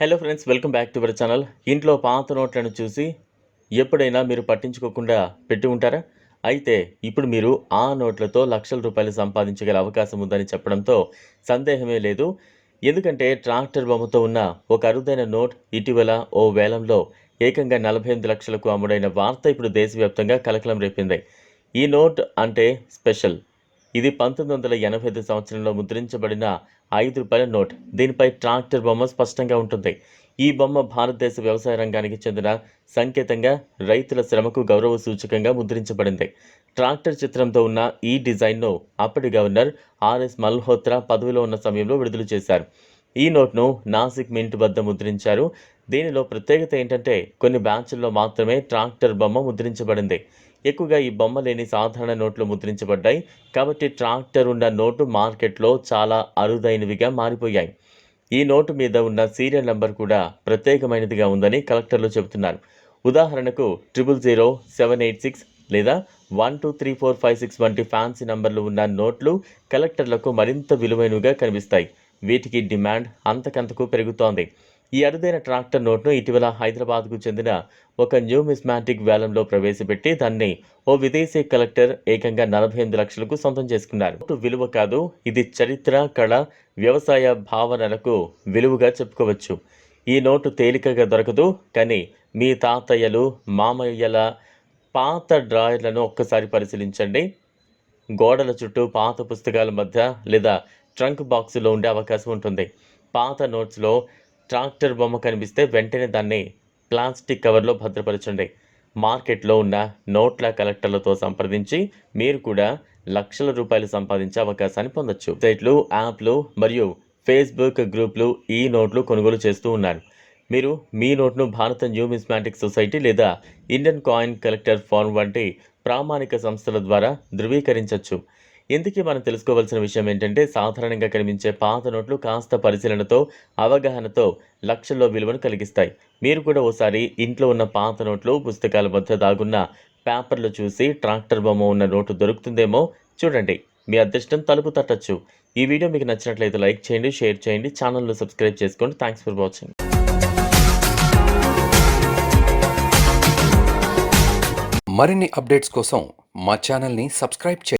Hello friends welcome back to our channel ఇంట్లో పాత నోట్లను చూసి ఎప్పుడైనా మీరు పట్టించుకోకుండా పెట్టి ఉంటారా? అయితే ఇప్పుడు మీరు ఆ నోట్లతో లక్షల రూపాయలు సంపాదించగల అవకాశం ఉందని చెప్పడంతో సందేహమే లేదు. ఎందుకంటే ట్రాక్టర్ బొమ్మతో ఉన్న ఒక అరుదైన నోట్ ఇటీవల ఓ వేలంలో ఏకంగా నలభై ఎనిమిది లక్షలకు అమ్ముడైన వార్త ఇప్పుడు దేశవ్యాప్తంగా కలకలం రేపింది. ఈ నోట్ అంటే స్పెషల్. ఇది పంతొమ్మిది వందల ఎనభై ఐదు సంవత్సరంలో ముద్రించబడిన ఐదు రూపాయల నోట్. దీనిపై ట్రాక్టర్ బొమ్మ స్పష్టంగా ఉంటుంది. ఈ బొమ్మ భారతదేశ వ్యవసాయ రంగానికి చెందిన సంకేతంగా రైతుల శ్రమకు గౌరవ సూచకంగా ముద్రించబడింది. ట్రాక్టర్ చిత్రంతో ఉన్న ఈ డిజైన్ను అప్పటి గవర్నర్ ఆర్ఎస్ మల్హోత్రా పదవిలో ఉన్న సమయంలో విడుదల చేశారు. ఈ నోట్ను నాసిక్ మింట్ వద్ద ముద్రించారు. దీనిలో ప్రత్యేకత ఏంటంటే కొన్ని బ్యాచ్ల్లో మాత్రమే ట్రాక్టర్ బొమ్మ ముద్రించబడింది. ఎక్కువగా ఈ బొమ్మ లేని సాధారణ నోట్లు ముద్రించబడ్డాయి. కాబట్టి ట్రాక్టర్ ఉన్న నోటు మార్కెట్లో చాలా అరుదైనవిగా మారిపోయాయి. ఈ నోటు మీద ఉన్న సీరియల్ నంబర్ కూడా ప్రత్యేకమైనదిగా ఉందని కలెక్టర్లు చెబుతున్నారు. ఉదాహరణకు triple zero seven eight six లేదా one two three four five six వంటి ఫ్యాన్సీ నంబర్లు ఉన్న నోట్లు కలెక్టర్లకు మరింత విలువైనవిగా కనిపిస్తాయి. వీటికి డిమాండ్ అంతకంతకు పెరుగుతోంది. ఈ అరుదైన ట్రాక్టర్ నోట్ను ఇటీవల హైదరాబాద్కు చెందిన ఒక న్యూమిస్మాటిక్ వేలంలో ప్రవేశపెట్టి దాన్ని ఓ విదేశీ కలెక్టర్ ఏకంగా నలభై ఎనిమిది లక్షలకు సొంతం చేసుకున్నారు. విలువ కాదు ఇది చరిత్ర కళ వ్యవసాయ భావనలకు విలువగా చెప్పుకోవచ్చు. ఈ నోటు తేలికగా దొరకదు కానీ మీ తాతయ్యలు మామయ్యల పాత డ్రాయర్లను ఒక్కసారి పరిశీలించండి. గోడల చుట్టూ పాత పుస్తకాల మధ్య లేదా ట్రంక్ బాక్సులో ఉండే అవకాశం ఉంటుంది. పాత నోట్స్లో ట్రాక్టర్ బొమ్మ కనిపిస్తే వెంటనే దాన్ని ప్లాస్టిక్ కవర్లో భద్రపరచండి. మార్కెట్లో ఉన్న నోట్ల కలెక్టర్లతో సంప్రదించి మీరు కూడా లక్షల రూపాయలు సంపాదించే అవకాశాన్ని పొందొచ్చు. సైట్లు యాప్లు మరియు ఫేస్బుక్ గ్రూప్లు ఈ నోట్లు కొనుగోలు చేస్తూ ఉన్నారు. మీరు మీ నోట్ను భారత న్యూమిస్మాటిక్ సొసైటీ లేదా ఇండియన్ కాయిన్ కలెక్టర్ ఫార్మ్ వంటి ప్రామాణిక సంస్థల ద్వారా ధృవీకరించవచ్చు ఇందుకే మనం తెలుసుకోవాల్సిన విషయం ఏంటంటే సాధారణంగా కనిపించే పాత నోట్లు కాస్త పరిశీలనతో అవగాహనతో లక్షల్లో విలువను కలిగిస్తాయి. మీరు కూడా ఓసారి ఇంట్లో ఉన్న పాత నోట్లు పుస్తకాల మధ్య దాగున్న పేపర్లు చూసి ట్రాక్టర్ బొమ్మ ఉన్న నోటు దొరుకుతుందేమో చూడండి. మీ అదృష్టం తలుపు తట్టచ్చు. ఈ వీడియో మీకు నచ్చినట్లయితే లైక్ చేయండి షేర్ చేయండి ఛానల్ను సబ్స్క్రైబ్ చేసుకోండి. Thanks for watching. మరిన్ని అప్డేట్స్ కోసం మా ఛానల్ని సబ్స్క్రైబ్ చేయండి.